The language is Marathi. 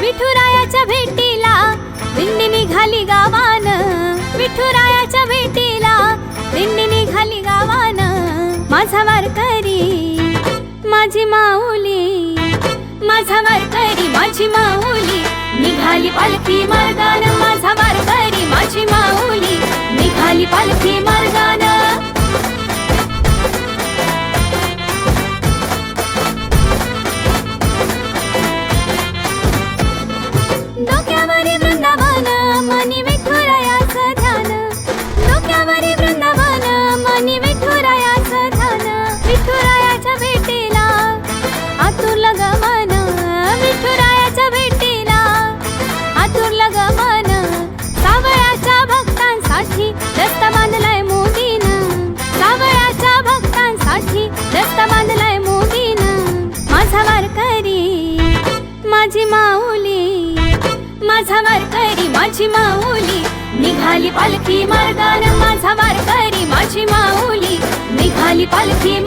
विठुरायाच्या भेटीला दिंडी निघाली गावान. विठुरायाच्या भेटीला दिंडी निघाली गावान. माझा वारकरी माझी माऊली माझा वारकरी माझी माऊली. निघाली पालखी मार्गान डोक्यावरी वृंदावन मनी विठुरायाचं ध्यान. डोक्यावरी वृंदावन मनी विठुरायाचं ध्यान. विठुरायाच्या भेटीला विठुरायाच्या भेटीला सावळ्याच्या भक्तांसाठी रस्ता बांधलाय मोदीनं. सावळ्याच्या भक्तांसाठी रस्ता बांधलाय माझी माऊली निघाली पालखी मार्गान माझा वारकरी माझी माऊली. निघाली पालखी